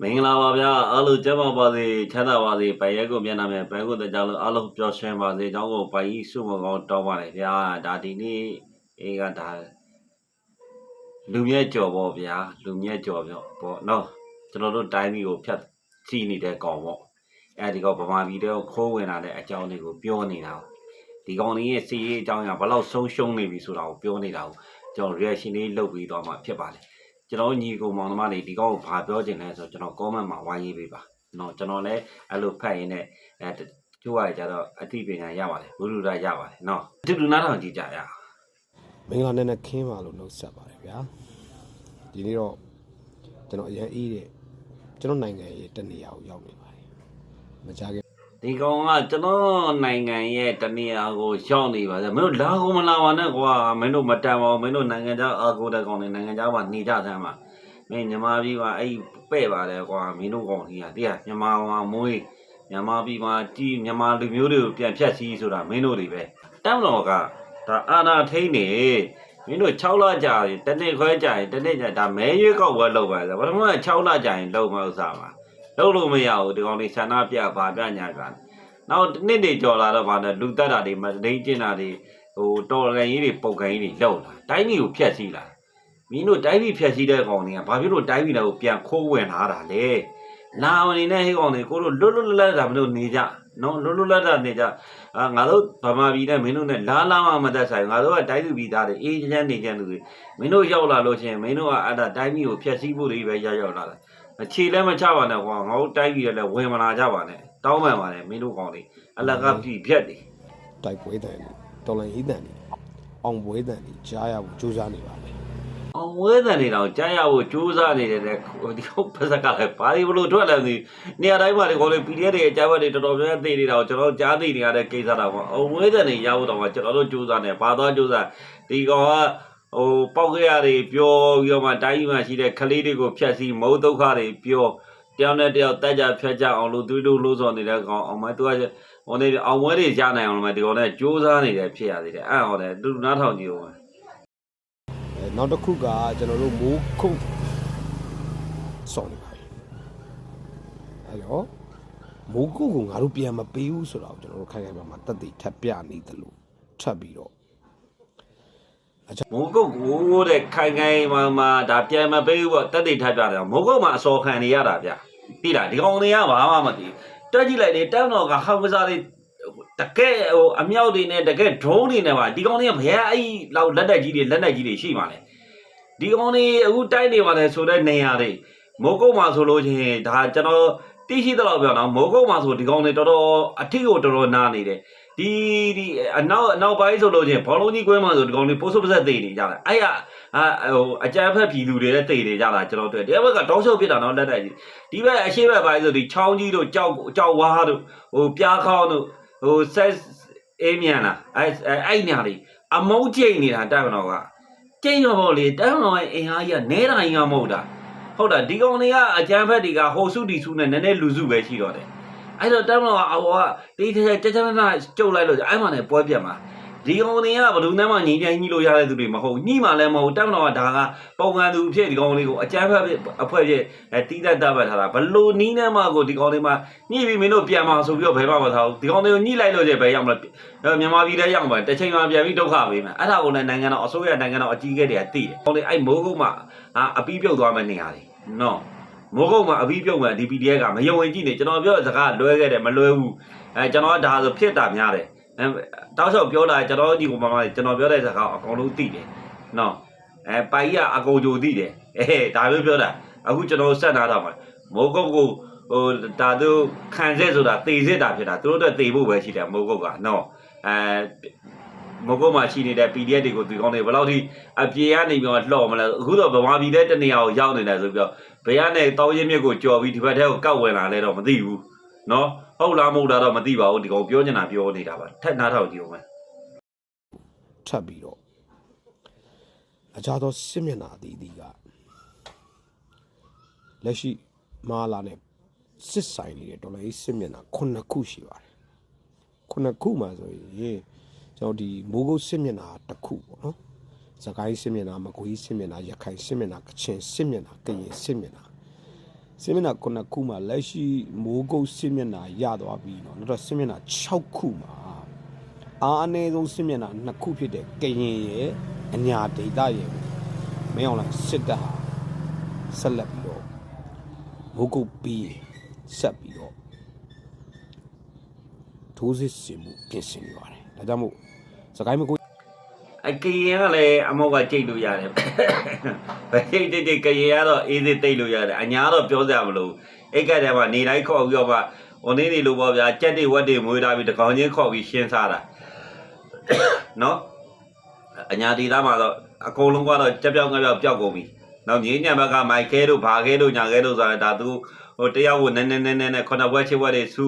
မင်္ဂလာပါဗျာအားလုံးကျမ်းပါပါစေချမ်းသာပါစေပိုင်ရက်ကိုမျက်နှာမဲ့ဘန်ကိုတကြလို့အားလုံးပျော်ရွှင်ပါစေအကြောင်းကိုပိုင်ကြီးစုမကောင်းတောင်းပါတယ်ဗျာဒါဒီနေ့အေးကဒါလူမြတ်ကြော်ပေါ့ဗျာလူမြတ်ကြော်ပြောပေါ့နော်ကျွန်တော်တို့တိုင်းပြည်ကိုဖြတ်စီးနေတဲ့ကောင်ပေါ့အဲဒီကောင်ဗမာပြည်တဲ့ကိုခိုးဝင်လာတဲ့အကြောင်းလေးကိုပြောနေတာဒီကောင်လေးရဲ့စီးရေးအကြောင်းကဘယ်လောက်ဆုံးရှုံးနေပြီဆိုတာကိုပြောနေတာကိုကျွန်တော် reaction လေးလုပ်ပြီးတော့မှဖြစ်ပါတယ် ကျွန်တော်ညီကိုမောင်နှမတွေဒီကောက်ကိုဘာပြောချင်လဲဆိုတော့ကျွန်တော် comment မှာဝိုင်းရေးပေးပါเนาะကျွန်တော်လည်းအဲ့လိုဖတ်ရင်းနဲ့အဲကျိုးရကြတော့အသိပညာရပါတယ်ဘုရုဒ္ဓရပါတယ်เนาะအတူတူနားထောင်ကြည့်ကြရအောင် မင်္ဂလာနဲ့နဲ့ခင်းပါလို့နှုတ်ဆက်ပါတယ်ဗျာဒီနေ့တော့ကျွန်တော်အရင်အေးတဲ့ကျွန်တော်နိုင်ငံရဲ့တနေရာကိုရောက်နေပါတယ်မကြခင် ဒီကောင်ကကျွန်တော်နိုင်ငံရဲ့တနေရာကိုရှောင်းနေပါစေမင်းတို့လာကုန်မလာပါနဲ့ကွာမင်းတို့မတန်ပါဘူးမင်းတို့နိုင်ငံခြားအာကိုတဲ့ကောင်တွေနိုင်ငံခြားမှာနေကြသမ်းပါမင်းညီမပြည်မှာအဲ့ပဲ့ပါတယ်ကွာမင်းတို့ကောင်ကြီးကတရားညီမမှာမွေးမြန်မာပြည်မှာကြီးမြန်မာလူမျိုးတွေကိုပြန်ဖြတ်စည်းဆိုတာမင်းတို့တွေပဲတမ်းတော်ကဒါအာနာထိန်နေမင်းတို့6လကြာရင်တစ်နှစ်ခွဲကြာရင်တစ်နှစ်ကြာဒါမဲရွေးကောက်ပွဲလုပ်ပါလေပထမက6လကြာရင်လုပ်မဥစားပါ လုပ်လို့မရဘူးဒီကောင်လေးဆန္ဒပြပါပြညာပြန်နောက်တစ်နှစ်တွေကြော်လာတော့ဗာနဲ့လူတက်တာတွေမဒိန်ကျင်တာတွေဟိုတော်လန်ကြီးတွေပုတ်ကန်ကြီးတွေလောက်လာတိုင်းပြည်ကိုဖျက်ဆီးလာမင်းတို့တိုင်းပြည်ဖျက်ဆီးတဲ့ကောင်တွေကဘာဖြစ်လို့တိုင်းပြည်တွေကိုပြန်ခိုးဝင်လာတာလဲလာမနေနဲ့ဟဲ့ကောင်တွေကိုတို့လွတ်လွတ်လပ်လပ်တာမလို့နေကြနော်လွတ်လွတ်လပ်လပ်နေကြအာငါတို့ဗမာပြည်နဲ့မင်းတို့နဲ့လာလာမှမသက်ဆိုင်ငါတို့ကတိုင်းသူပြည်သားတွေအေးချမ်းနေကြလူတွေမင်းတို့ရောက်လာလို့ချင်းမင်းတို့ကအဲ့ဒါတိုင်းပြည်ကိုဖျက်ဆီးဖို့တွေပဲရောက်ရောက်လာတယ်အ ခြေလဲမချပါနဲ့ကွာငါတို့တိုင်းပြည်လည်းဝင်မလာကြပါနဲ့တောင်းပန်ပါတယ်မင်းတို့ကောင်တွေအလကပြည့်ပြက်တယ်တိုက်ပွဲတန်တွေတော်လန်ရေးတန်တွေအောင်ပွဲတန်တွေကြားရဖို့ကြိုးစားနေပါမယ်။အောင်ဝဲတဲ့နေတော့ကြားရဖို့ကြိုးစားနေတဲ့တဲ့ဒီဟုတ်ပါစကလည်းဘာဒီဘလို့ထွက်လာနေနေရာတိုင်းမှာဒီကောင်လေး PDF တွေအကြမ်းဖက်တွေတော်တော်များများသိနေတာကိုကျွန်တော်ကြားသိနေရတဲ့ကိစ္စတော့ပေါ့။အောင်ဝဲတဲ့နေရဖို့တော့ကျွန်တော်တို့ကြိုးစားနေဘာသွားကြိုးစားဒီကောင်က ဟိုပေါက်ကြရတွေပြောပြီးတော့မှတိုင်းကြီးမှာရှိတဲ့ကလေးတွေကိုဖျက်ဆီးမုန်းဒုက္ခတွေပြောတယောက်နဲ့တယောက်တက်ကြဖြတ်ကြအောင်လို့သူတို့လို့ဆိုနေတဲ့ကောင်အောင်မသူကဟိုနေအောင်ဝဲတွေရနိုင်အောင်လို့မဒီကောင်နဲ့ကြိုးစားနေတယ်ဖြစ်ရသေးတယ်အဲ့ဟောတယ်တူတူနားထောင်ကြည့်ဦးမယ်အဲနောက်တစ်ခုကကျွန်တော်တို့မိုးခုတ်စောင့်နေပါပြီအဲတော့မိုးခုတ်ကိုငါတို့ပြန်မပေးဘူးဆိုတော့ကျွန်တော်တို့ခိုင်ခိုင်မာမာတက်တည်ထပ်ပြနေတယ်လို့ထပ်ပြီးတော့ မိုးကုတ်ကိုတဲ့ခိုင်ခိုင်မာမာဒါပြန်မပေးဘူးပေါ့တက်တိထပ်ပြတယ်မိုးကုတ်မှာအစောခံနေရတာဗျသိလားဒီကောင်တွေကဘာမှမသိတက်ကြည့်လိုက်လေတန်းတော်ကဟောက်ကစားတွေတကယ်ဟိုအမြောက်တွေနဲ့တကယ် drone တွေနဲ့ပါဒီကောင်တွေကဘယ်အဲ့လောက်လက်တက်ကြီးတွေလက်တက်ကြီးတွေရှိမှလဲဒီကောင်တွေအခုတိုက်နေပါတယ်ဆိုတဲ့နေရာတွေမိုးကုတ်မှာဆိုလို့ချင်းဒါကျွန်တော်သိရှိတော့ပြောနော်မိုးကုတ်မှာဆိုဒီကောင်တွေတော်တော်အထစ်ကိုတော်တော်နားနေတယ် ဒီဒီအနောက်အနောက်ပိုင်းဆိုလို့ချင်းဘောလုံးကြီးကွဲမှဆိုဒီကောင်လေးပိုးစုပ်ပစက်သိနေကြတာအဲ့ရအာဟိုအကြမ်းဖက်ပြည်သူတွေလည်းသိနေကြတာကျွန်တော်တွေ့တယ်ဒီဘက်ကတောက်ချုပ်ဖြစ်တာတော့လက်တက်ကြီးဒီဘက်အရှိဘက်ပိုင်းဆိုဒီချောင်းကြီးတို့ကြောက်ကြောက်ဝါးတို့ဟိုပြားခေါင်းတို့ဟိုဆက်အေးမြန်လားအဲ့အဲ့ညာလေးအမုန်းကျိန်နေတာတိုင်မတော်ကကျိန်တော့ဗောလေတိုင်မတော်ရဲ့အင်အားကြီးကနဲတာကြီးကမဟုတ်တာဟုတ်တာဒီကောင်တွေကအကြမ်းဖက်တွေကဟိုစုတီစုနဲ့နည်းနည်းလူစုပဲရှိတော့တယ် အဲ့တော့တမ်းတော့အဘောကတေးသေးကြကြမမကျုပ်လိုက်လို့အဲ့မှလည်းပွဲပြတ်မှာဒီကောင်တွေကဘယ်သူနဲ့မှညီကြညီလို့ရတဲ့သူတွေမဟုတ်ညီမှလည်းမဟုတ်တမ်းတော့ကဒါကပုံကန်သူဖြစ်ဒီကောင်လေးကိုအကြမ်းဖက်အဖွဲ့ဖြစ်အဲတီးတတ်တတ်ပတ်ထားတာဘလို့နီးနဲ့မှကိုဒီကောင်လေးမှညှိပြီးမင်းတို့ပြန်มาဆိုပြီးတော့ဘယ်မှမထားဘူးဒီကောင်လေးကိုညှိလိုက်လို့ကျဘယ်ရောက်မလဲမြန်မာပြည်ထဲရောက်မှာတစ်ချိန်မှပြန်ပြီးဒုက္ခပေးမယ်အဲ့ဒါကိုလည်းနိုင်ငံတော်အစိုးရနိုင်ငံတော်အကြီးအကဲတွေကသိတယ်ကောင်လေးအဲ့မိုးကုတ်မှာအပီးပြုတ်သွားမယ့်နေရာတွေနော် မိုးကုတ်မှာအပြီးပြုတ်မဲ့ DPDS ကမယုံဝင်ကြည့်နေကျွန်တော်ပြောတဲ့စကားလွဲခဲ့တယ်မလွဲဘူးအဲကျွန်တော်ကဒါဆိုဖြစ်တာများတယ်အဲတောက်လျှောက်ပြောလာကျွန်တော်ဒီကိုမမကျွန်တော်ပြောတဲ့စကားအကောင်လုံးသိတယ်နော်အဲပိုင်ကြီးကအကုန်ကြိုသိတယ်အဲဒါမျိုးပြောတာအခုကျွန်တော်ဆက်နာတော့မှာမိုးကုတ်ကိုဟိုဒါသူခံစစ်ဆိုတာတေစစ်တာဖြစ်တာသူတို့တော့တေဖို့ပဲရှိတယ်မိုးကုတ်ကနော်အဲမကုတ်မှာရှိနေတဲ့ PDF တွေကိုဒီကောင်းနေဘယ်လောက်ထိအပြေကနေပြီးတော့လှော်မလဲအခုတော့ဗမာပြည်တဲ့တနေရာကိုရောက်နေတယ်ဆိုပြီးတော့ ဘယ်ကနေတောင်းရင်မြစ်ကိုကြော်ပြီးဒီဘက်ထဲကိုကောက်ဝင်လာလဲတော့မသိဘူးနော်ဟုတ်လားမဟုတ်လားတော့မသိပါဘူးဒီကောင်ပြောနေတာပြောနေတာပါထက်နားထောင်ကြည့်အောင်မယ်ထပ်ပြီးတော့အခြားသောစစ်မျက်နှာအသီးသီးကလက်ရှိမာလာနဲ့စစ်ဆိုင်နေတဲ့ဒေါ်လာရေးစစ်မျက်နှာ9ခုရှိပါတယ်9ခုမှာဆိုရင်ကျွန်တော်ဒီမိုးကုတ်စစ်မျက်နှာတစ်ခုပေါ့နော် စကိုင်းစစ်မျက်နှာမကွေးစစ်မျက်နှာရခိုင်စစ်မျက်နှာကချင်စစ်မျက်နှာကရင်စစ်မျက်နှာ စစ်မျက်နှာ9ခုမှာလက်ရှိမိုးကုတ်စစ်မျက်နှာရသွားပြီเนาะနောက်တော့စစ်မျက်နှာ6ခုမှာအားအနည်းဆုံးစစ်မျက်နှာ2ခုဖြစ်တဲ့ကရင်ရဲ့အညာဒေတာရဲ့မင်းအောင်လိုက်စစ်တပ်ဟာဆက်လက်ပြီးတော့မိုးကုတ်ပြီးဆက်ပြီးတော့ထိုးစစ်ဆင်မှုပြင်ဆင်နေပါတယ်ဒါကြောင့်မို့စကိုင်းမကွေး အကရင်ကလည်းအမောက်ကကြိတ်လို့ရတယ်ဘယ်ကြိတ်တိတ်တိတ်ကရင်ကတော့အေးသေးတိတ်လို့ရတယ်အညာတော့ပြောစရာမလိုအိတ်ကတည်းကနေတိုင်းခေါ်ပြီးတော့မှဟိုနေ့နေလို့ပေါ့ဗျာကြက်တွေဝက်တွေမွေးထားပြီးတကောင်ချင်းခေါ်ပြီးရှင်းစားတာနော်အညာဒေသမှာတော့အကုန်လုံးကတော့ကြက်ပြောင်းကြက်ပြောင်းပျောက်ကုန်ပြီနောက်ငင်းညံဘက်ကမိုက်ခဲတို့ဘာခဲတို့ညာခဲတို့ဆိုတာဒါသူဟိုတယောက်ကိုနည်းနည်းနည်းနည်းနဲ့ခုနှစ်ဘွဲချစ်ဘွဲတွေစု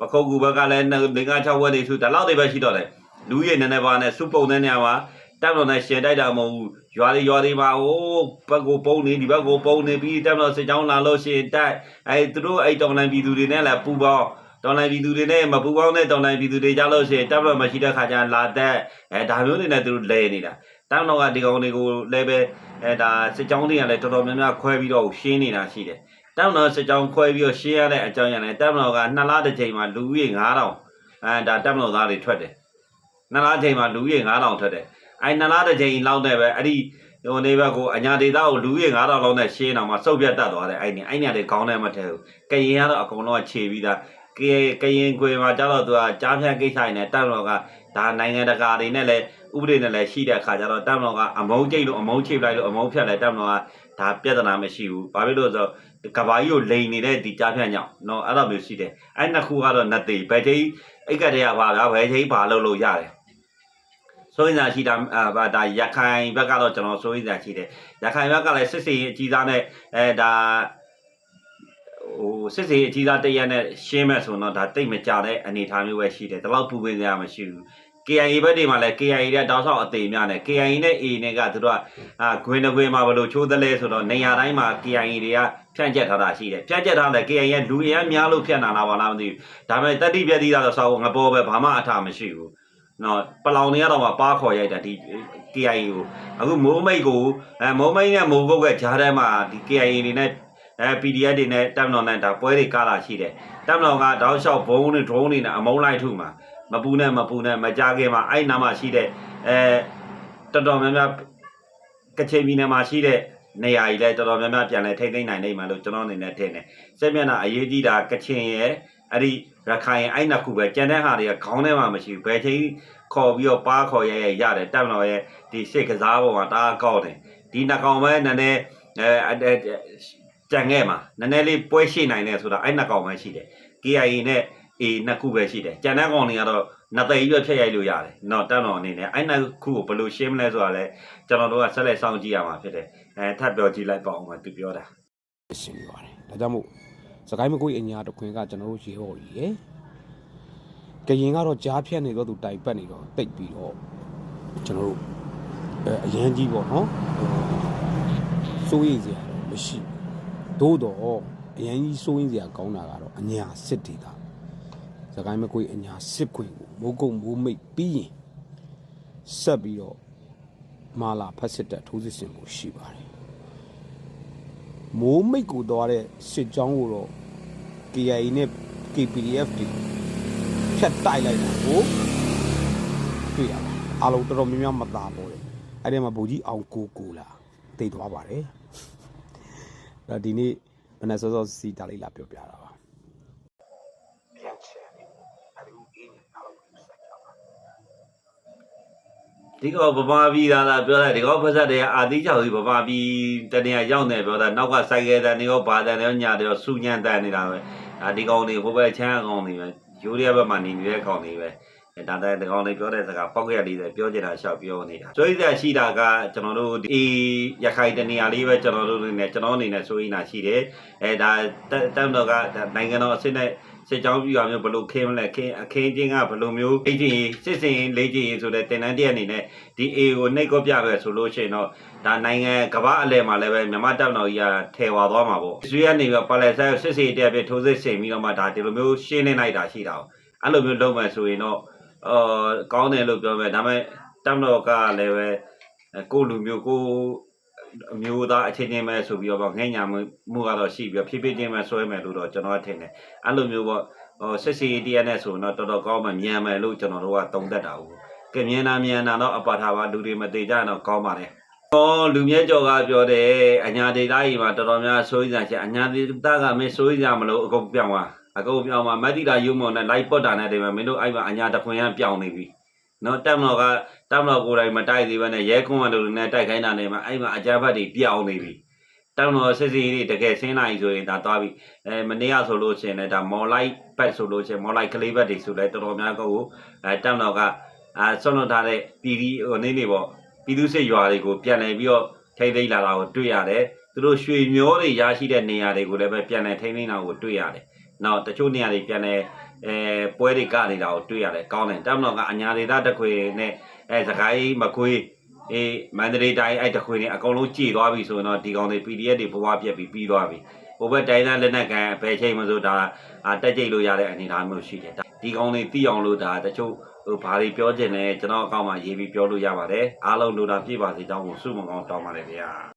ပခုတ်ကူဘက်ကလည်းငါး6ဘွဲတွေစုဒါလောက်တွေပဲရှိတော့တယ် လူကြီးနည်းနည်းပါနဲ့စုပုံတဲ့နေရာမှာတက်မလို့နဲ့ရှင်တိုက်တာမဟုတ်ဘူးရွာတွေရွာတွေမှာဟိုးဘက်ကိုပုံနေဒီဘက်ကိုပုံနေပြီးတက်မလို့စစ်ကြောင်းလာလို့ရှင်တိုက်အဲသူတို့အဲ့တောင်လိုင်းပြည်သူတွေနဲ့လည်းပူပေါင်းတောင်လိုင်းပြည်သူတွေနဲ့မပူပေါင်းတဲ့တောင်လိုင်းပြည်သူတွေကြလို့ရှင်တက်မလို့မရှိတဲ့ခါကျလာတက်အဲဒါမျိုးတွေနဲ့သူတို့လဲနေတာတက်မလို့ကဒီကောင်တွေကိုလည်းပဲအဲဒါစစ်ကြောင်းတွေကလည်းတော်တော်များများခွဲပြီးတော့ရှင်းနေတာရှိတယ်တက်မလို့စစ်ကြောင်းခွဲပြီးတော့ရှင်းရတဲ့အကြောင်းရလည်းတက်မလို့ကနှစ်လတစ်ချိန်မှာလူကြီး9000အဲဒါတက်မလို့သားတွေထွက်တယ် နှစ်လားချိန်မှာလူကြီး9000ထွက်တယ်အဲနှစ်လားတစ်ချိန်လောက်တဲ့ပဲအဲ့ဒီဟိုနေဘက်ကိုအညာဒေသကိုလူကြီး9000လောက်နဲ့ရှင်းအောင်မှစုပ်ပြတ်တတ်သွားတယ်အဲ့ဒီအဲ့ညာတွေခေါင်းထဲမထဲဘူးကရင်ကတော့အကုန်လုံးကခြေပြီးသားကရင်ကရင်ကွယ်မှာကြတော့သူကကြားဖြတ်ကိစ္စနဲ့တပ်မတော်ကဒါနိုင်ငံတကာတွေနဲ့လည်းဥပဒေနဲ့လည်းရှိတဲ့အခါကျတော့တပ်မတော်ကအမုန်းကြိတ်လို့အမုန်းချိတ်လိုက်လို့အမုန်းဖြတ်လိုက်တပ်မတော်ကဒါပြဿနာမရှိဘူးဘာဖြစ်လို့ဆိုကဘာကြီးကိုလိန်နေတဲ့ဒီကြားဖြတ်ညောင်းနော်အဲ့လိုမျိုးရှိတယ်အဲ့နှစ်ခုကတော့နှစ်သိဘယ်ထိအိတ်ကတည်းကပါဗျာဘယ်ထိပါလို့လို့ရတယ် စိုးရင်သာရှိတာအာဗာဒါရခိုင်ဘက်ကတော့ကျွန်တော်စိုးရင်သာရှိတယ်ရခိုင်ဘက်ကလည်းစစ်စေးအကြီးသားနဲ့အဲဒါဟိုစစ်စေးအကြီးသားတရက်နဲ့ရှင်းမဲ့ဆိုတော့ဒါတိတ်မကြတဲ့အနေအထားမျိုးပဲရှိတယ်ဒီလောက်ပူပင်းကြရမရှိဘူး KIA ဘက်တွေမှာလည်း KIA တဲ့တောက်ဆောက်အသေးများနဲ့ KIA နဲ့ A နဲ့ကသူတို့ကအာဂွင်တဂွင်မှာဘယ်လိုချိုးသလဲဆိုတော့နေရာတိုင်းမှာ KIA တွေကဖြန့်ကျက်ထားတာရှိတယ်ဖြန့်ကျက်ထားတယ် KIA ရဲ့လူအများများလို့ဖြန့်တာလားဘာလားမသိဘူးဒါပေမဲ့တတိပြတိသားတော့ဆောက်ငပေါ်ပဲဘာမှအထာမရှိဘူး နော်ပလောင်တွေကတော့မှပါခေါ်ရိုက်တာဒီ KIA ကိုအခုမိုးမိတ်ကိုအဲမိုးမိတ်နဲ့မိုးကုတ်ကဂျားထဲမှာဒီ KIA တွေနဲ့အဲ PDF တွေနဲ့တပ်မတော်နဲ့ဒါပွဲတွေကားလာရှိတယ်တပ်မတော်ကတောက်လျှောက်ဘုံတွေ drone တွေနဲ့အမုန်းလိုက်ထုမှာမပူနဲ့မပူနဲ့မကြခင်မှာအဲ့နားမှာရှိတဲ့အဲတော်တော်များများကချင်ပြည်နယ်မှာရှိတဲ့နေရာကြီးလဲတော်တော်များများပြန်လဲထိမ့်သိမ့်နိုင်နေမှာလို့ကျွန်တော်အနေနဲ့ထင်တယ်စစ်မျက်နှာအရေးကြီးတာကချင်ရဲ့ အဲ့ဒီရခိုင်အဲ့နှစ်ခုပဲကြံတဲ့ဟာတွေကခေါင်းထဲမှာမရှိဘူးဘယ်ချိန်ခေါ်ပြီးတော့ပါခေါ်ရဲရဲရတယ်တက်မလို့ရဲ့ဒီရှစ်ကစားပေါ်မှာတအားကောက်တယ်ဒီနှကောင်ပဲနည်းနည်းအဲကြံခဲ့မှာနည်းနည်းလေးပွဲရှိနိုင်တယ်ဆိုတာအဲ့နှကောင်ပဲရှိတယ် KIA နဲ့ A နှစ်ခုပဲရှိတယ်ကြံတဲ့ကောင်တွေကတော့နှစ်သိန်းရွက်ဖြတ်ရိုက်လို့ရတယ်နော်တက်တော်အနေနဲ့အဲ့နှစ်ခုကိုဘယ်လိုရှင်းမလဲဆိုတာလဲကျွန်တော်တို့ကဆက်လက်စောင့်ကြည့်ရမှာဖြစ်တယ်အဲထပ်ပြောကြည့်လိုက်ပါအောင်ပါသူပြောတာရှင်းပြပါတယ်ဒါကြောင့်မို့ စကိုင်းမကွေးအညာတခွင်ကကျွန်တော်တို့ရေဟော်ကြီးရယ်ကရင်ကတော့ကြားဖြတ်နေတော့သူတိုင်ပတ်နေတော့တိတ်ပြီးတော့ကျွန်တော်တို့အဲအရန်ကြီးပေါ့နော်စိုးရိမ်စရာတော့မရှိဘူးသို့တော့အရန်ကြီးစိုးရိမ်စရာကောင်းတာကတော့အညာစစ်တီတာစကိုင်းမကွေးအညာစစ်ခွင်ကိုမိုးကုတ်မိုးမိတ်ပြီးရင်ဆက်ပြီးတော့မာလာဖက်စစ်တက်ထိုးစစ်ဆင်မှုရှိပါတယ် မိုးမိတ်ကိုသွားတဲ့စစ်ကြောင်းကိုတော့ KIA နဲ့ KPDF တွေဖြတ်တိုက်လိုက်တာကိုတွေ့ရပါတယ်အားလုံးတော်တော်များများမသာပေါ်တယ်အဲ့ဒီမှာဘူကြီးအောင်ကိုကိုလာတိတ်သွားပါတယ်အဲ့ဒီနေ့မနက်စောစောစီတာလေးလာပြောပြတာပါပြန်ချင်တယ်အဲ့ဒီအင်းအားလုံးစိုက်ကြပါ ဒီကောဗမာပြည်သားလားပြောတယ်ဒီကောဖက်ဆက်တွေကအာတိကြောက်ကြီးဗမာပြည်တနေရာရောက်နေပြောတာနောက်ကစိုက်ကဲတဲ့နေရောဘာတဲ့နေရောညာတဲ့ရောစူညံတန်နေတာပဲဒါဒီကောင်တွေဟိုဘက်ချမ်းအကောင်တွေပဲယူရီးယားဘက်မှာနေနေတဲ့ကောင်တွေပဲဒါတဲ့ဒီကောင်တွေပြောတဲ့စကားပောက်ရက်လေးတွေပြောချင်တာရှောက်ပြောနေတာဆိုရရှိတာကကျွန်တော်တို့ဒီရခိုင်တနေရာလေးပဲကျွန်တော်တို့နေကျွန်တော်အနေနဲ့ဆိုရင်တာရှိတယ်အဲဒါတမ်တော့ကနိုင်ငံတော်အစစ်နဲ့ စစ်ကြောင်းပြရမျိုးဘယ်လိုခင်းမလဲခင်းအခင်းချင်းကဘယ်လိုမျိုးလေ့ကျင့်ရေးစစ်စင်ရေးလေ့ကျင့်ရေးဆိုတဲ့တင်တန်းတရက်အနေနဲ့ဒီ A ကိုနှိတ်ကောပြပဲဆိုလို့ရှိရင်တော့ဒါနိုင်ငံကမ္ဘာအလဲမှာလည်းပဲမြန်မာတပ်မတော်ကြီးကထဲဝါသွားမှာပေါ့ဆွေးရနေပြီးပါလက်ဆိုင်စစ်စင်ရေးတက်ပြီးထိုးစစ်ဆင်ပြီးတော့မှဒါဒီလိုမျိုးရှင်းနေလိုက်တာရှိတာ哦အဲ့လိုမျိုးလုပ်မှဆိုရင်တော့အာကောင်းတယ်လို့ပြောမယ်ဒါပေမဲ့တပ်မတော်ကလည်းပဲကိုလူမျိုးကို အမျိုးသားအချင်းချင်းပဲဆိုပြီးတော့ပေါ့ငဲ့ညာမှုမှုကတော့ရှိပြီးတော့ဖြည်းဖြည်းချင်းပဲဆွဲမယ်လို့တော့ကျွန်တော်ကထင်တယ်အဲ့လိုမျိုးပေါ့ဟိုစစ်စီတရနဲ့ဆိုတော့တော်တော်ကောင်းမှမြန်မယ်လို့ကျွန်တော်တို့ကတုံးသက်တာဟုတ်ကဲမြန်နာမြန်နာတော့အပါထားပါလူတွေမသေးကြတော့ကောင်းပါတယ်ဟောလူမြဲကြော်ကပြောတယ်အညာဒေတာကြီးမှာတော်တော်များစိုးရိမ်ကြအညာဒေတာကမင်းစိုးရိမ်ကြမလို့အကုန်ပြောင်းသွားအကုန်ပြောင်းသွားမတ်တီတာယူမွန်နဲ့လိုက်ပုတ်တာနဲ့တည်းမှာမင်းတို့အဲ့မှာအညာတခွင်ရပြောင်းနေပြီနော်တက်မတော်က တက်မတော်ကိုယ်တိုင်မတိုက်သေးဘဲနဲ့ရဲကွန်းကတို့နဲ့တိုက်ခိုင်းတာနဲ့မှအဲ့မှာအကြမ်းဖက်တွေပြောင်းနေပြီတက်မတော်စစ်စီတွေတကယ်ဆင်းလာပြီဆိုရင်ဒါသွားပြီအဲမနေ့ကဆိုလို့ရှိရင်လည်းဒါမော်လိုက်ဘက်ဆိုလို့ရှိရင်မော်လိုက်ကလေးဘက်တွေဆိုလဲတော်တော်များကိုအဲတက်မတော်ကအာဆွန့်လွတ်ထားတဲ့ပြည်ဒီဟိုနေနေပေါ့ပြည်သူစစ်ရွာတွေကိုပြန်လည်ပြီးတော့ထိမ့်သိမ်းလာတာကိုတွေ့ရတယ်သူတို့ရွှေမျောတွေရရှိတဲ့နေရာတွေကိုလည်းပဲပြန်လည်ထိမ့်သိမ်းတာကိုတွေ့ရတယ်နောက်တချို့နေရာတွေပြန်လည် အဲပွဲတွေကနေတာကိုတွေ့ရတယ်ကောင်းတယ်တမတော်ကအညာဒေတာတစ်ခွေနဲ့အဲစကိုင်းမကွေးအေးမန္တလေးတိုင်းအဲ့တစ်ခွေနဲ့အကုန်လုံးကြည်သွားပြီဆိုရင်တော့ဒီကောင်တွေ PDF တွေဘဝပြက်ပြီးပြီးသွားပြီဟိုဘက်တိုင်းသားလက်နက်ကန်ဘယ်ချိန်မှဆိုဒါအာတက်ကြိတ်လို့ရတဲ့အနေအထားမျိုးရှိတယ်ဒီကောင်တွေသိအောင်လို့ဒါတချို့ဟိုဘာတွေပြောချင်လဲကျွန်တော်အကောင့်မှာရေးပြီးပြောလို့ရပါတယ်အားလုံးလိုတာပြည့်ပါစေကြောင်းကိုစုမကောင်းတောင်းပါတယ်ဗျာ